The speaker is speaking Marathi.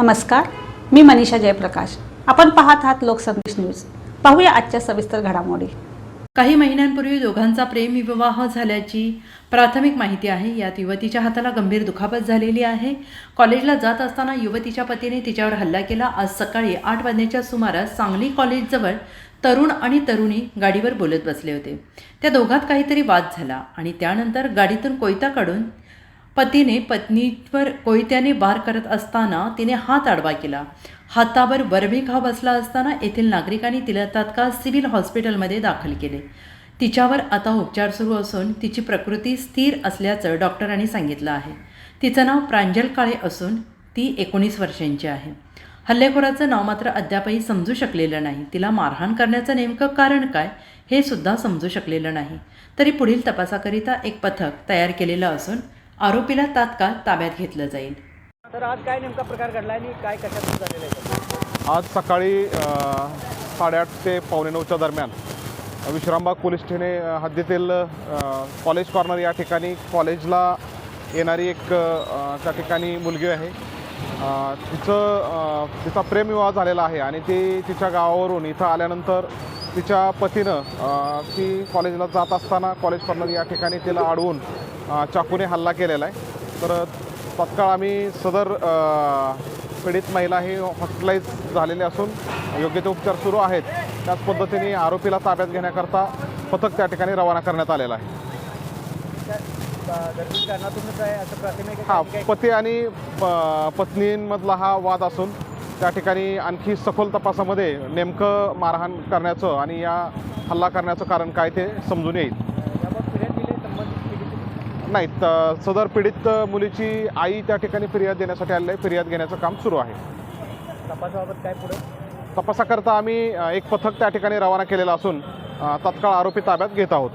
नमस्कार मी मनीषा जयप्रकाश. आपण पाहत आहात लोकसंदेश न्यूज. पाहूया आजच्या सविस्तर घडामोडी. काही महिन्यांपूर्वी दोघांचा प्रेमविवाह झाल्याची प्राथमिक माहिती आहे. यात युवतीच्या हाताला गंभीर दुखापत झालेली आहे. कॉलेजला जात असताना युवतीच्या पतीने तिच्यावर हल्ला केला. आज सकाळी आठ वाजण्याच्या सुमारास सांगली कॉलेजजवळ तरुण आणि तरुणी गाडीवर बोलत बसले होते. त्या दोघात काहीतरी वाद झाला आणि त्यानंतर गाडीतून कोयता काढून पतीने पत्नीवर कोयत्याने वार करत असताना तिने हात आडवा केला. हातावर वरवी घाव बसला असताना येथील नागरिकांनी तिला तात्काळ सिव्हिल हॉस्पिटलमध्ये दाखल केले. तिच्यावर आता उपचार सुरू असून तिची प्रकृती स्थिर असल्याचं डॉक्टरांनी सांगितलं आहे. तिचं नाव प्रांजल काळे असून ती एकोणीस वर्षांची आहे. हल्लेखोराचं नाव मात्र अद्यापही समजू शकलेलं नाही. तिला मारहाण करण्याचं नेमकं कारण काय हे सुद्धा समजू शकलेलं नाही. तरी पुढील तपासाकरिता एक पथक तयार केलेलं असून आरोपीला तात्काळ ताब्यात घेतलं जाईल. तर आज काय नेमका प्रकार घडला आणि काय कशातून झालेला आहे? आज सकाळी साडेआठ ते पावणे नऊच्या दरम्यान विश्रामबाग पोलीस ठाणे हद्दीतील कॉलेज कॉर्नर या ठिकाणी कॉलेजला येणारी एक त्या ठिकाणी मुलगी आहे. तिचं तिचा प्रेमविवाह झालेला आहे आणि ती तिच्या गावावरून इथं आल्यानंतर तिच्या पतीनं ती कॉलेजला जात असताना कॉलेज कॉर्नर या ठिकाणी तिला अडवून चाकूने हल्ला केलेला आहे. तर तत्काळ आम्ही सदर पीडित महिला ही हॉस्पिटलाइज झालेली असून योग्य ते उपचार सुरू आहेत. त्याच पद्धतीने आरोपीला ताब्यात घेण्याकरता पथक त्या ठिकाणी रवाना करण्यात आलेलं आहे. हा पती आणि प- पत्नींमधला हा वाद असून त्या ठिकाणी आणखी सखोल तपासामध्ये नेमकं मारहाण करण्याचं आणि या हल्ला करण्याचं कारण काय ते समजून येईल. पीडित नाही त- सदर पीडित मुलीची आई त्या ठिकाणी फिर्याद देण्यासाठी आलेली आहे. फिर्याद घेण्याचं काम सुरू आहे. तपासाबाबत काय पुढे? तपासाकरता आम्ही एक पथक त्या ठिकाणी रवाना केलेलं असून तत्काळ आरोपी ताब्यात घेत आहोत.